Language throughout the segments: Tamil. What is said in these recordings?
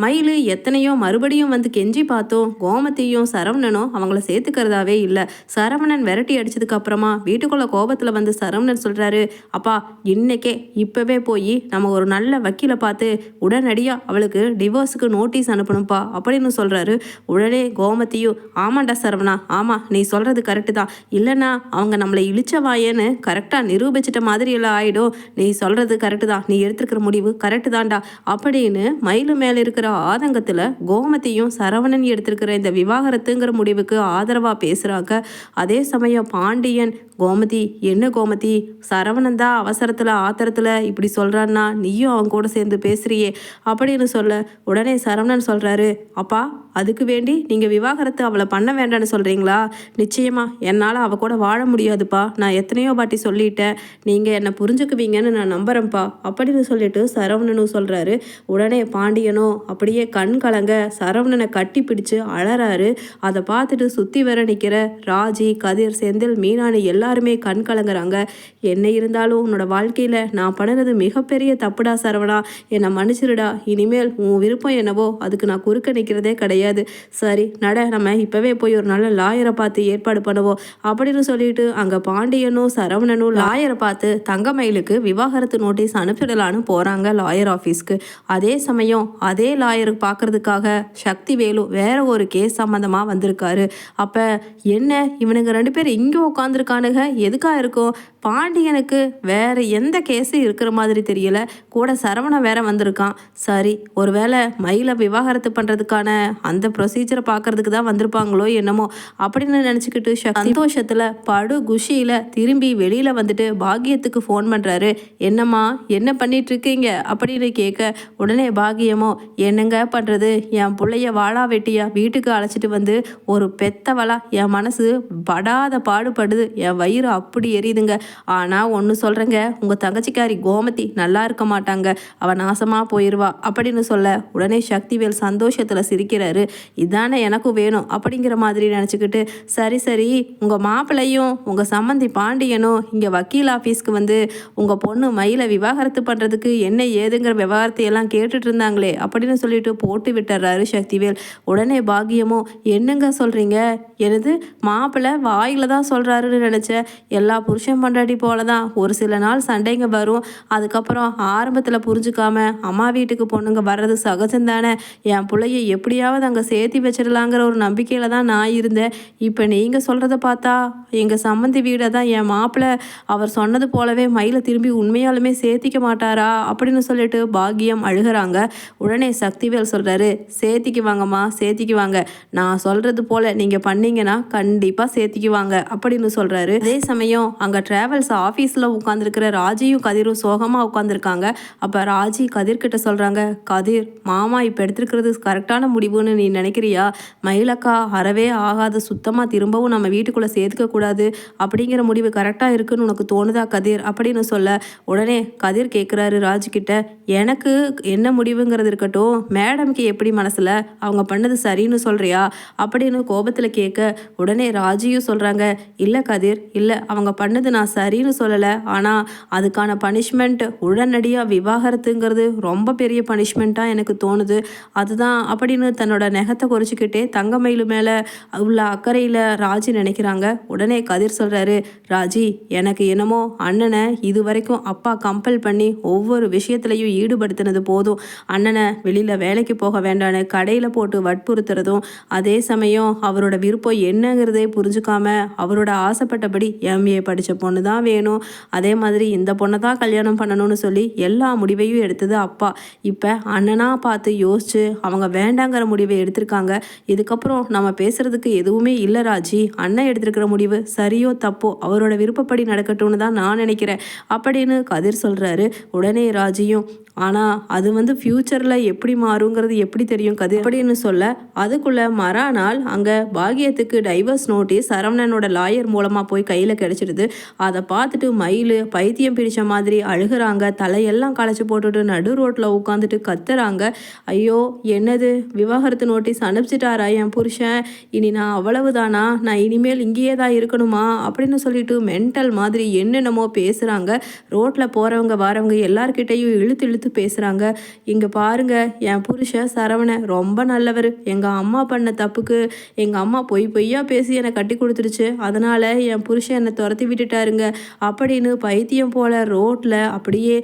மயிலு எத்தனையோ மறுபடியும் வந்து கெஞ்சி பார்த்தோம். கோமதியும் சரவணனும் அவங்கள சேர்த்துக்கிறதாவே இல்லை. சரவணன் விரட்டி அடிச்சதுக்கு அப்புறமா வீட்டுக்குள்ள கோபத்தில் வந்து சரவணன் சொல்றாரு அப்பா இன்னைக்கே இப்பவே போய் நம்ம ஒரு நல்ல வக்கீலை பார்த்து உடனடியாக அவளுக்கு டிவோர்ஸுக்கு நோட்டீஸ் அனுப்பணும்ப்பா அப்படின்னு சொல்றாரு. உடனே கோமதியும் ஆமாண்டா சரவணா ஆமா நீ சொல்றது கரெக்டு தான். இல்லைன்னா அவங்க நம்மளை இழிச்சவாயேன்னு கரெக்டாக நிரூபிச்சிட்ட மாதிரி எல்லாம் ஆயிடும். நீ சொல்றது கரெக்டு தான். நீ எடுத்துருக்கிற முடிவு கரெக்டு தான்டா அப்படின்னு மயிலு மேலே இருக்கிற ஆதங்கத்தில் கோமதியும் சரவணன் எடுத்திருக்கிற இந்த விவாகரத்துங்கிற முடிவுக்கு ஆதரவாக பேசுகிறாங்க அதே சமயம் பாண்டியன் கோமதி என்ன கோமதி? சரவணன் தான் அவசரத்தில் ஆத்திரத்தில் இப்படி சொல்கிறான்னா நீயும் அவன் கூட சேர்ந்து பேசுகிறியே அப்படின்னு சொல்ல உடனே சரவணன் சொல்கிறாரு அப்பா அதுக்கு வேண்டி நீங்கள் விவாகரத்து அவளை பண்ண வேண்டாம்னு சொல்கிறீங்களா நிச்சயமா. என்னால் அவ கூட வாழ முடியாதுப்பா. நான் எத்தனையோ பாட்டி சொல்லிட்டேன். நீங்கள் என்னை புரிஞ்சுக்குவீங்கன்னு நான் நம்புகிறேன்ப்பா அப்படின்னு சொல்லிட்டு சரவணனும் சொல்கிறாரு உடனே பாண்டியனும் அப்படியே கண் கலங்க சரவணனை கட்டி பிடிச்சு அழறாரு அதை பார்த்துட்டு சுற்றி வர நிற்கிற ராஜி கதிர் செந்தில் மீனானி எல்லாருமே கண் கலங்குறாங்க. என்ன இருந்தாலும் உன்னோட வாழ்க்கையில் நான் பண்ணுறது மிகப்பெரிய தப்புடா சரவணா. என்னை மன்னிச்சிருடா. இனிமேல் உன் விருப்பம் என்னவோ அதுக்கு நான் குறுக்க நிற்கிறதே கிடையாது. சரி நட நம்ம இப்போவே போய் ஒரு நல்ல லாயரை பார்த்து ஏற்பாடு பண்ணுவோம் அப்படின்னு சொல்லிட்டு அங்கே பாண்டியனும் சரவணனும் லாயரை பார்த்து தங்கமயிலுக்கு விவாகரத்து நோட்டீஸ் அனுப்பிடலான்னு போகிறாங்க லாயர் ஆஃபீஸ்க்கு அதே சமயம் அதே லாயருக்கு பார்க்கறதுக்காக சக்தி வேலு வேற ஒரு கேஸ் சம்மந்தமாக வந்திருக்காரு. அப்போ என்ன? இவனுங்க ரெண்டு பேர் இங்கே உட்காந்துருக்கானுங்க எதுக்காக இருக்கும்? பாண்டியனுக்கு வேற எந்த கேஸும் இருக்கிற மாதிரி தெரியல. கூட சரவணன் வேற வந்திருக்கான். சரி ஒருவேளை மயிலை விவாகரத்து பண்ணுறதுக்கான அந்த ப்ரொசீஜரை பார்க்கறதுக்கு தான் வந்திருப்பாங்களோ என்னமோ அப்படின்னு நினச்சிக்கிட்டு சந்தோஷத்தில் படு குஷியில் திரும்பி வெளியில் வந்துட்டு பாக்கியத்துக்கு ஃபோன் பண்ணுறாரு என்னம்மா என்ன பண்ணிகிட்ருக்கீங்க அப்படின்னு கேட்க உடனே பாக்கியமோ என்னங்க பண்ணுறது என் பிள்ளைய வாழா வெட்டியா வீட்டுக்கு அழைச்சிட்டு வந்து ஒரு பெத்தவளா என் மனசு படாத பாடுபடுது. என் வயிறு அப்படி எரியுதுங்க. ஆனால் ஒன்று சொல்கிறேங்க உங்கள் தங்கச்சிக்காரி கோமதி நல்லா இருக்க மாட்டாங்க. அவள் நாசமாக போயிடுவா அப்படின்னு சொல்ல உடனே சக்திவேல் சந்தோஷத்தில் சிரிக்கிறாரு. இதானே எனக்கும் வேணும் அப்படிங்கிற மாதிரி நினச்சிக்கிட்டு சரி சரி உங்கள் மாப்பிள்ளையும் உங்கள் சம்மந்தி பாண்டியனும் இங்கே வக்கீல் ஆஃபீஸ்க்கு வந்து உங்கள் பொண்ணு மயிலை விவாகரத்து பண்ணுறதுக்கு என்ன ஏதுங்கிற விவகாரத்தையெல்லாம் கேட்டுட்டு இருந்தாங்களே அப்படின்னு சொல்லிட்டு போட்டு விட்டுறாரு சக்திவேல். உடனே பாகியமும் என்னங்க சொல்கிறீங்க எனது மாப்பிள்ளை வாயில் தான் சொல்கிறாருன்னு நினச்சேன் எல்லா புருஷன் பண்டாட்டி போல தான் ஒரு சில நாள் சண்டைங்க வரும். அதுக்கப்புறம் ஆரம்பத்தில் புரிஞ்சுக்காம அம்மா வீட்டுக்கு பொண்ணுங்க வர்றது சகஜம் தானே என் பிள்ளைய எப்படியாவது அங்கே சேர்த்தி வச்சிடலாங்கிற ஒரு நம்பிக்கையில் தான் நான் இருந்தேன். இப்போ நீங்கள் சொல்கிறத பார்த்தா எங்கள் சம்மந்தி வீடை தான் என் மாப்பிள்ளை அவர் சொன்னது போலவே மயிலை திரும்பி உண்மையாலுமே சேர்த்திக்க மாட்டாரா அப்படின்னு சொல்லிட்டு பாக்கியம் அழுகிறாங்க. உடனே சக்திவேல் சொல்கிறாரு சேர்த்திக்குவாங்கம்மா சேர்த்திக்குவாங்க. நான் சொல்கிறது போல் நீங்கள் பண்ணீங்கன்னா கண்டிப்பாக சேர்த்திக்குவாங்க அப்படின்னு சொல்கிறாரு அதே சமயம் அங்கே ட்ராவல்ஸ் ஆஃபீஸில் உட்காந்துருக்கிற ராஜியும் கதிரும் சோகமாக உட்காந்துருக்காங்க அப்போ ராஜி கதிர்கிட்ட சொல்கிறாங்க கதிர் மாமா இப்போ எடுத்திருக்கிறது கரெக்டான முடிவுன்னு நீ நினைக்கிறியா? மயிலக்கா அறவே ஆகாது. சுத்தமாக திரும்பவும் நம்ம வீட்டுக்குள்ளே சேர்த்துக்கக்கூடாது அப்படிங்கிற முடிவு கரெக்டாக இருக்குன்னு உனக்கு தோணுதா கதிர்? அப்படின்னு சொல்ல உடனே கதிர் கேட்குறாரு ராஜ்கிட்ட எனக்கு என்ன முடிவுங்கிறது இருக்கட்டும். மேடம்க்கு எப்படி மனசில்? அவங்க பண்ணது சரின்னு சொல்கிறியா அப்படின்னு கோபத்தில் கேட்க உடனே ராஜியும் சொல்கிறாங்க இல்லை கதிர் இல்லை. அவங்க பண்ணது நான் சரின்னு சொல்லலை. ஆனால் அதுக்கான பனிஷ்மெண்ட் உடனடியாக விவாகரத்துங்கிறது ரொம்ப பெரிய பனிஷ்மெண்ட்டாக எனக்கு தோணுது. அதுதான் அப்படின்னு தன்னோட நெகத்தை குறைச்சிக்கிட்டே தங்கமயிலு மேலே உள்ள அக்கறையில் ராஜி நினைக்கிறாங்க. உடனே கதிர் சொல்கிறாரு ராஜி எனக்கு என்னமோ அண்ணனை இது வரைக்கும் அப்பா கம்பல் பண்ணி ஒவ்வொரு விஷயத்துலையும் ஈடுபடுத்தினது போதும். அண்ணனை வெளியில் வேலைக்கு போக வேண்டான்னு கடையில் போட்டு வற்புறுத்துறதும் அதே சமயம் அவரோட விருப்பம் என்னங்கிறதே புரிஞ்சுக்காம அவரோட ஆசைப்பட்டபடி எம்ஏ படித்த பொண்ணு தான் வேணும். அதே மாதிரி இந்த பொண்ணை தான் கல்யாணம் பண்ணணும்னு சொல்லி எல்லா முடிவையும் எடுத்தது அப்பா. இப்போ அண்ணனாக பார்த்து யோசிச்சு அவங்க வேண்டாங்கிற முடிவை எடுத்திருக்காங்க. இதுக்கப்புறம் நம்ம பேசுறதுக்கு எதுவுமே இல்லை ராஜி. அண்ணன் எடுத்திருக்கிற முடிவு சரியோ தப்போ அவரோட விருப்பப்படி நடக்கட்டும்னு தான் நான் நினைக்கிறேன். அப்படின்னு கதிர் சொல்கிறாரு உடனே ராஜியும் ஆனால் அது வந்து ஃப்யூச்சரில் எப்படி மாறுங்கிறது எப்படி தெரியும் கதிர்? அப்படின்னு சொல்ல அதுக்குள்ள மறாநாள் அங்கே பாகியத்துக்கு டைவர்ஸ் நோட்டீஸ் சரவணனோட லாயர் மூலமாக போய் கையில் கிடைச்சிடுது. அதை பார்த்துட்டு மயில் பைத்தியம் பிடிச்ச மாதிரி அழுகுறாங்க. தலையெல்லாம் களைச்சி போட்டுட்டு நடு ரோட்டில் உட்காந்துட்டு கத்துறாங்க. ஐயோ என்னது? விவாகரத்து நோட்டீஸ் அனுப்பிச்சிட்டாரா என் புருஷன்? இனி நான் அவ்வளவுதானா? நான் இனிமேல் இங்கேயே தான் இருக்கணுமா? அப்படின்னு சொல்லிட்டு மென்டல் மாதிரி என்னென்னமோ பேசுகிறாங்க ரோட்டில் போகிறவங்க வரவங்க எல்லார்கிட்டையும் இழுத்து இழுத்து பேசுகிறாங்க இங்கே பாருங்க என் புருஷன் சரவணன் ரொம்ப நல்லவர். எங்கள் அம்மா பண்ண தப்புக்கு எங்கள் அம்மா பொய் பொய்யா பேசி என்னை கட்டி கொடுத்துருச்சு. அதனால் என் புருஷன் என்னை துரத்தி விட்டுட்டாருங்க. அப்படின்னு பைத்தியம் போல ரோட்டில் அப்படியே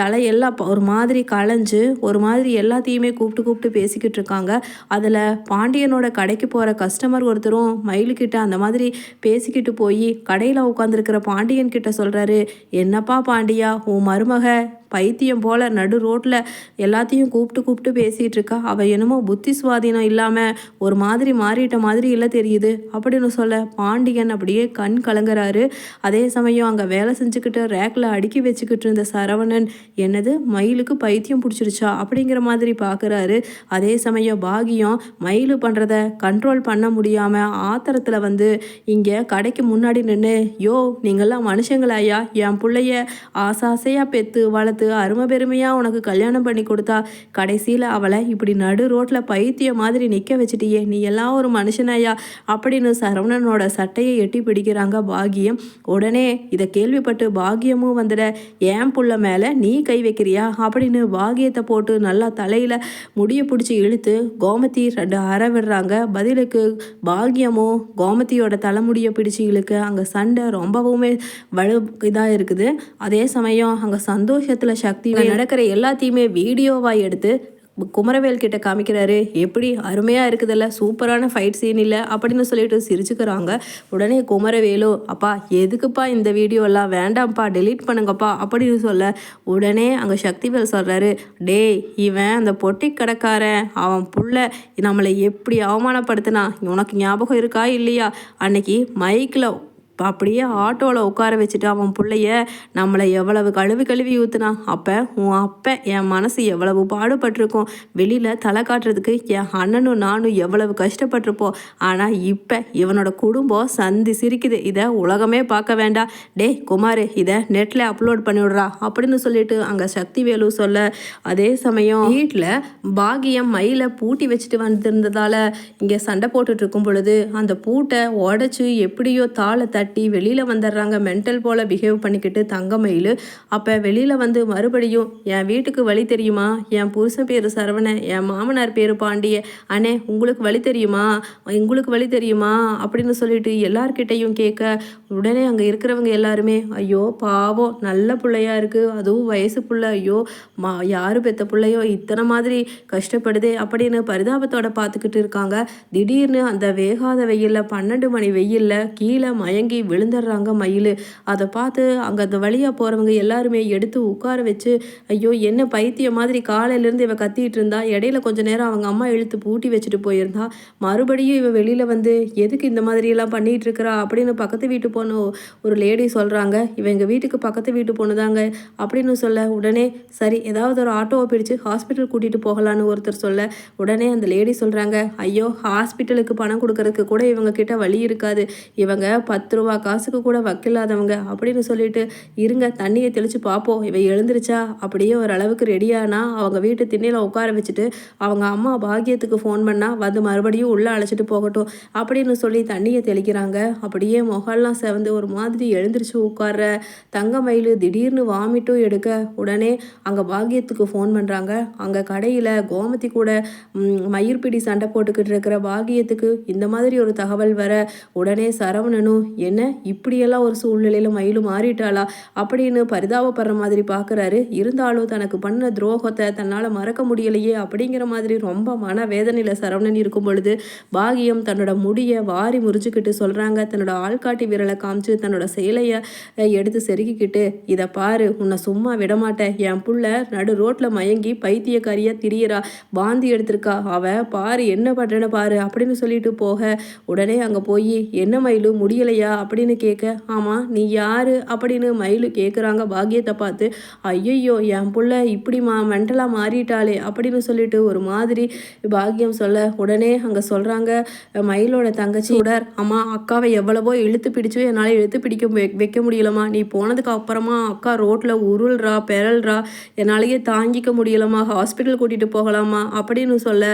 தலையெல்லாம் ஒரு மாதிரி களைஞ்சு ஒரு மாதிரி எல்லாத்தையுமே கூப்பிட்டு கூப்பிட்டு பேசிக்கிட்டு இருக்காங்க. அதில் பாண்டியனோட கடைக்கு போகிற கஸ்டமர் ஒருத்தரும் மயிலுக்கிட்ட அந்த மாதிரி பேசிக்கிட்டு போய் கடையில் உட்காந்துருக்கிற பாண்டியன் கிட்ட சொல்கிறாரு என்னப்பா பாண்டியா உன் மருமக பைத்தியம் போல நடு ரோட்டில் எல்லாத்தையும் கூப்பிட்டு கூப்பிட்டு பேசிகிட்டு இருக்கா. அவள் என்னமோ புத்தி சுவாதீனம் இல்லாமல் ஒரு மாதிரி மாறிட்ட மாதிரி இல்லை தெரியுது. அப்படின்னு சொல்ல பாண்டியன் அப்படியே கண் கலங்குறாரு. அதே சமயம் அங்கே வேலை செஞ்சுக்கிட்டு ரேக்கில் அடுக்கி வச்சுக்கிட்டு இருந்த சரவணன் என்னது மயிலுக்கு பைத்தியம் பிடிச்சிருச்சா? அப்படிங்கிற மாதிரி பார்க்குறாரு அதே சமயம் பாகியம் மயில் பண்ணுறத கண்ட்ரோல் பண்ண முடியாமல் ஆத்திரத்தில் வந்து இங்கே கடைக்கு முன்னாடி நின்று யோ நீங்கள்லாம் மனுஷங்களாயா? என் பிள்ளைய ஆசாசையாக பெற்று வளர்த்து அருமை பெருமையாக உனக்கு கல்யாணம் பண்ணி கொடுத்தா கடைசியில் அவளை இப்படி நடு ரோட்டில் பைத்திய மாதிரி நிற்க வச்சிட்டியே. நீ எல்லாம் ஒரு மனுஷனாயா அப்படின்னு சரவணனோட சட்டையை எட்டி பிடிக்கிறாங்க பாகியம். உடனே இதை கேள்விப்பட்டு பாகியமும் வந்துட ஏன் புள்ள மேலே நீ கை வைக்கிறியா? அப்படின்னு பாகியத்தை போட்டு நல்லா தலையில் முடியை பிடிச்சி இழுத்து கோமதி ரெண்டு அற விடுறாங்க. பதிலுக்கு பாகியமும் கோமதியோட தலைமுடியை பிடிச்சு இழுக்க அங்கே சண்டை ரொம்பவுமே வலு இதாக இருக்குது. அதே சமயம் அங்கே சந்தோஷத்தில் சக்தி நடக்கிற எல்லாத்தையுமே வீடியோவாக எடுத்து குமரவேல் கிட்ட காமிக்கிறாரு. எப்படி அருமையாக இருக்குதுல்ல சூப்பரான ஃபைட் சீன் இல்லை அப்படின்னு சொல்லிட்டு சிரிச்சுக்கிறாங்க. உடனே குமரவேலு அப்பா எதுக்குப்பா இந்த வீடியோ எல்லாம் வேண்டாம்ப்பா டெலீட் பண்ணுங்கப்பா அப்படின்னு சொல்ல உடனே அங்கே சக்திவேல் சொல்கிறாரு டேய் இவன் அந்த பொட்டி கடைக்காரன். அவன் புள்ள நம்மளை எப்படி அவமானப்படுத்தினா? உனக்கு ஞாபகம் இருக்கா இல்லையா? அன்னைக்கு மைக்கில் அப்படியே ஆட்டோவில் உட்கார வச்சுட்டு அவன் பிள்ளைய நம்மளை எவ்வளவு கழுவி கழுவி ஊற்றுனான் அப்போ உன் அப்பன் என் மனசு எவ்வளவு பாடுபட்டிருக்கும்? வெளியில் தலை காட்டுறதுக்கு என் அண்ணனும் நானும் எவ்வளவு கஷ்டப்பட்டிருப்போம். ஆனால் இப்போ இவனோட குடும்பம் சந்தி சிரிக்குது. இதை உலகமே பார்க்க வேண்டாம். டேய் குமார் இதை நெட்டில் அப்லோட் பண்ணிவிடுறா அப்படின்னு சொல்லிட்டு அங்கே சக்தி வேலு சொல்ல அதே சமயம் வீட்டில் பாகியம் மயிலை பூட்டி வச்சுட்டு வந்திருந்ததால் இங்கே சண்டை போட்டுட்டு இருக்கும் பொழுது அந்த பூட்டை உடச்சி எப்படியோ தாளை தட்டி வெளியில் வந்துடுறாங்க. மென்டல் போல் பிஹேவ் பண்ணிக்கிட்டு தங்கமயில். அப்போ வெளியில் வந்து மறுபடியும் என் வீட்டுக்கு வழி தெரியுமா? என் புருஷன் பேர் சரவணன். என் மாமனார் பேர் பாண்டிய. அண்ணே உங்களுக்கு வழி தெரியுமா? உங்களுக்கு வழி தெரியுமா? அப்படின்னு சொல்லிட்டு எல்லார்கிட்டையும் கேட்க உடனே அங்கே இருக்கிறவங்க எல்லாருமே ஐயோ பாவம் நல்ல பிள்ளையா இருக்குது அதுவும் வயசு பிள்ளை ஐயோ மா யார் பெத்த பிள்ளையோ இத்தனை மாதிரி கஷ்டப்படுதே அப்படின்னு பரிதாபத்தோட பார்த்துக்கிட்டு இருக்காங்க. திடீர்னு அந்த வேகாத வெயிலில் பன்னெண்டு மணி வெயிலில் கீழே மயங்கி விழுந்துடுறாங்க மயில். அதை பார்த்து அங்கே அந்த வழியாக போகிறவங்க எல்லாருமே எடுத்து உட்கார வச்சு ஐயோ என்ன பைத்தியம் மாதிரி காலையிலேருந்து இவ கத்திட்டு இருந்தா இடையில கொஞ்ச நேரம் அவங்க அம்மா இழுத்து பூட்டி வச்சுட்டு போயிருந்தா மறுபடியும் இவ வெளியில் வந்து எதுக்கு இந்த மாதிரியெல்லாம் பண்ணிட்டு இருக்கிறா? அப்படின்னு பக்கத்து வீட்டு பொண்ணு ஒரு லேடி சொல்கிறாங்க இவன் எங்கள் வீட்டுக்கு பக்கத்து வீட்டு பொண்ணுதாங்க அப்படின்னு சொல்ல உடனே சரி ஏதாவது ஒரு ஆட்டோவை பிடிச்சு ஹாஸ்பிட்டல் கூட்டிகிட்டு போகலான்னு ஒருத்தர் சொல்ல. உடனே அந்த லேடி சொல்கிறாங்க ஐயோ ஹாஸ்பிட்டலுக்கு பணம் கொடுக்கறதுக்கு கூட இவங்க கிட்ட வழி இருக்காது. இவங்க பத்து ரூபா காசுக்கு கூட வக்கில்லாதவங்க அப்படின்னு சொல்லிட்டு இருங்க தண்ணியை தெளித்து பார்ப்போம் இவ எழுந்திருச்சா? அப்படியே ஒரு அளவுக்கு ரெடியானா அவங்க வீட்டு திண்ணையில் உட்கார வச்சுட்டு அவங்க அம்மா பாக்கியத்துக்கு ஃபோன் பண்ணால் வந்து மறுபடியும் உள்ளே அழைச்சிட்டு போகட்டும் அப்படின்னு சொல்லி தண்ணியை தெளிக்கிறாங்க. அப்படியே வந்து ஒரு மாதிரி எழுந்திரிச்சு உட்கார்ற தங்கமயில் திடீர்னு வாமிட்டும் எடுக்க உடனே அங்கே பாக்கியத்துக்கு ஃபோன் பண்ணுறாங்க அங்கே கடையில் கோமதி கூட மயிர்பிடி சண்டை போட்டுக்கிட்டு இருக்கிற பாகியத்துக்கு இந்த மாதிரி ஒரு தகவல் வர உடனே சரவணனும் என்ன? இப்படியெல்லாம் ஒரு சூழ்நிலையில் மயிலும் மாறிட்டாளா? அப்படின்னு பரிதாபப்படுற மாதிரி பார்க்குறாரு இருந்தாலும் தனக்கு பண்ண துரோகத்தை தன்னால் மறக்க முடியலையே அப்படிங்கிற மாதிரி ரொம்ப மன வேதனையில் சரவணன் இருக்கும் பொழுது பாகியம் தன்னோட முடியை வாரி முறிச்சுக்கிட்டு சொல்கிறாங்க தன்னோட ஆள்காட்டி விரலை காமிச்சு தன்னோட சேலையை எடுத்து செருகிக்கிட்டு இதை பாரு உன்னை சும்மா விடமாட்டேன் என் புள்ள நடு ரோட்டில் மயங்கி பைத்தியக்காரியா திரியறா. பாந்தி எடுத்திருக்கா. அவ பாரு என்ன பண்ணுறேன்னு பாரு அப்படின்னு சொல்லிட்டு போக உடனே அங்கே போய் என்ன மயிலு முடியலையா? அப்படின்னு கேட்க ஆமாம் நீ யாரு? அப்படின்னு மயிலு கேட்குறாங்க பாக்கியத்தை பார்த்து ஐயையோ என் புள்ள இப்படிமா மென்டலாக மாறிட்டாளே அப்படின்னு சொல்லிட்டு ஒரு மாதிரி பாக்கியம் சொல்ல உடனே அங்கே சொல்கிறாங்க மயிலோட தங்கச்சி. உடர் அம்மா அக்காவை எவ்வளவோ இழுத்து பிடிச்சு என்னால் எடுத்து பிடிக்க வைக்க முடியலம்மா. நீ போனதுக்கு அப்புறமா அக்கா ரோட்டில் உருள்றா பெறல்றா என்னாலேயே தாங்கிக்க முடியலம்மா. ஹாஸ்பிட்டல் கூட்டிகிட்டு போகலாமா அப்படின்னு சொல்ல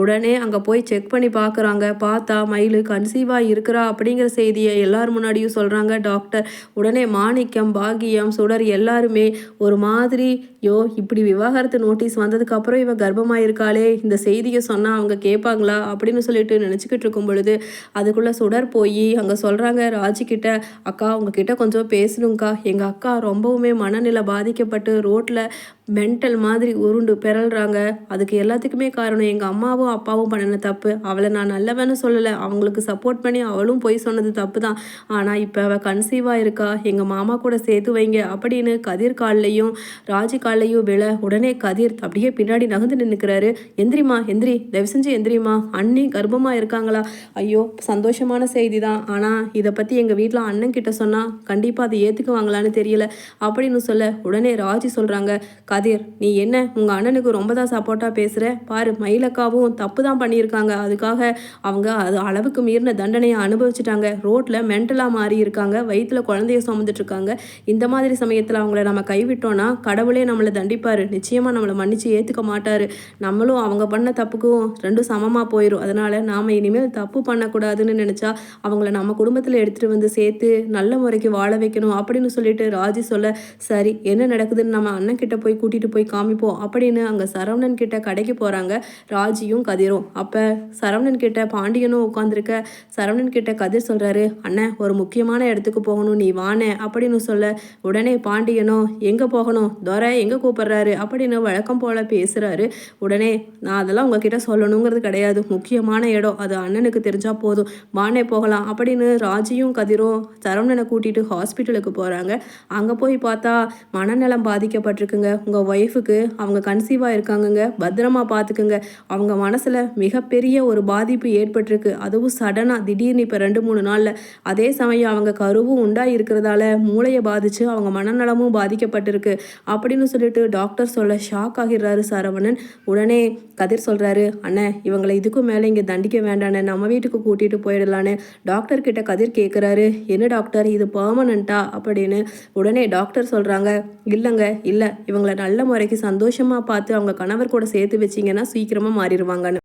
உடனே அங்கே போய் செக் பண்ணி பார்க்குறாங்க பார்த்தா மயில் கன்சீவாக இருக்கிறா அப்படிங்கிற செய்தியை எல்லார் முன்னாடியும் சொல்கிறாங்க டாக்டர். உடனே மாணிக்கம் பாகியம் சுடர் எல்லாருமே ஒரு மாதிரி யோ இப்படி விவாகரத்து நோட்டீஸ் வந்ததுக்கு அப்புறம் கர்ப்பமாக இருக்காளே இந்த செய்தியை சொன்னால் அவங்க கேட்பாங்களா அப்படின்னு சொல்லிட்டு நினச்சிக்கிட்டு இருக்கும் பொழுது அதுக்குள்ளே சுடர் போய் அங்கே சொல்கிறாங்க ராஜிக்கிட்ட அக்கா உங்ககிட்ட கொஞ்சம் பேசணுங்க்கா எங்கள் அக்கா ரொம்பவுமே மனநிலை பாதிக்கப்பட்டு ரோட்டில் மென்டல் மாதிரி உருண்டு பிறல்றாங்க. அதுக்கு எல்லாத்துக்குமே காரணம் எங்கள் அம்மாவும் அப்பாவும் பண்ணின தப்பு. அவளை நான் நல்லவன்னு சொல்லலை. அவங்களுக்கு சப்போர்ட் பண்ணி அவளும் போய் சொன்னது தப்பு தான் ஆனால் இப்போ அவள் கன்சீவாக இருக்கா? எங்கள் மாமா கூட சேர்த்து வைங்க அப்படின்னு கதிர் கால்லையும் ராஜி கால்லையும் விழ உடனே கதிர் அப்படியே பின்னாடி நகர்ந்து நின்றுக்கிறாரு எந்திரிமா எந்திரி. தயவு செஞ்சு எந்திரிமா அண்ணி கர்ப்பமாக இருக்காங்களா? ஐயோ சந்தோஷமான செய்தி தான் ஆனால் இதை பற்றி எங்கள் வீட்டில் அண்ணன் கிட்ட சொன்னால் கண்டிப்பாக அதை ஏற்றுக்குவாங்களான்னு தெரியல அப்படின்னு சொல்ல உடனே ராஜி சொல்கிறாங்க கதிர் நீ என்ன? உங்கள் அண்ணனுக்கு ரொம்ப தான் சப்போர்ட்டாக பேசுகிற பாரு மயிலக்காவும் தப்பு தான் பண்ணியிருக்காங்க. அதுக்காக அவங்க அது அளவுக்கு மீறின தண்டனையை அனுபவிச்சுட்டாங்க. ரோட்டில் மென்டலாக மாறி இருக்காங்க. வயிற்றுல குழந்தைய சுமந்துட்டு இருக்காங்க. இந்த மாதிரி சமயத்தில் அவங்கள நம்ம கைவிட்டோன்னா கடவுளே நம்மளை தண்டிப்பார். நிச்சயமாக நம்மளை மன்னிச்சு ஏற்றுக்க மாட்டார். நம்மளும் அவங்க பண்ண தப்புக்கும் ரெண்டும் சமமாக போயிடும் அதனால் நாம் இனிமேல் தப்பு பண்ணக்கூடாதுன்னு நினச்சா அவங்கள நம்ம குடும்பத்தில் எடுத்துகிட்டு வந்து சேர்த்து நல்ல முறைக்கு வாழ வைக்கணும் அப்படின்னு சொல்லிட்டு ராஜி சொல்ல சரி என்ன நடக்குதுன்னு நம்ம அண்ணன் கிட்ட போய் கூட்டிகிட்டு போய் காமிப்போம் அப்படின்னு அங்கே சரவணன் கிட்ட கடைக்கு போகிறாங்க ராஜியும் கதிரும். அப்போ சரவணன் கிட்ட பாண்டியனும் உட்காந்துருக்க சரவணன் கிட்ட கதிர் சொல்கிறாரு அண்ணன் ஒரு முக்கியமான இடத்துக்கு போகணும் நீ வானே அப்படின்னு சொல்ல உடனே பாண்டியனும் எங்கே போகணும்? துரை எங்கே கூப்பிடுறாரு? அப்படின்னு வழக்கம் போல் பேசுகிறாரு உடனே நான் அதெல்லாம் உங்ககிட்ட சொல்லணுங்கிறது கிடையாது. முக்கியமான இடம். அது அண்ணனுக்கு தெரிஞ்சால் போதும். வானே போகலாம் அப்படின்னு ராஜியும் கதிரும் சரவணனை கூட்டிகிட்டு ஹாஸ்பிட்டலுக்கு போகிறாங்க அங்கே போய் பார்த்தா மனநலம் பாதிக்கப்பட்டிருக்குங்க. உங்கள் ஒய்ஃபுக்கு அவங்க கன்சீவாக இருக்காங்கங்க. பத்திரமா பார்த்துக்குங்க அவங்க மனசில் மிகப்பெரிய ஒரு பாதிப்பு ஏற்பட்டிருக்கு. அதுவும் சடனாக திடீர்னு இப்போ ரெண்டு மூணு நாளில். அதே சமயம் அவங்க கருவும் உண்டாக இருக்கிறதால மூளையை பாதித்து அவங்க மனநலமும் பாதிக்கப்பட்டிருக்கு. அப்படின்னு சொல்லிட்டு டாக்டர் சொல்ல ஷாக் ஆகிடுறாரு சரவணன். உடனே கதிர் சொல்கிறாரு அண்ணே இவங்களை இதுக்கும் மேலே இங்கே தண்டிக்க வேண்டாண்ணே. நம்ம வீட்டுக்கு கூட்டிகிட்டு போயிடலான்னு டாக்டர் கிட்ட கதிர் கேட்குறாரு என்ன டாக்டர் இது பர்மனண்ட்டா அப்படின்னு உடனே டாக்டர் சொல்கிறாங்க இல்லைங்க இல்லை. இவங்களை நல்ல முறைக்கு சந்தோஷமாக பார்த்து அவங்க கணவர் கூட சேர்த்து வச்சிங்கன்னா சீக்கிரமாக மாறிடுவாங்கன்னு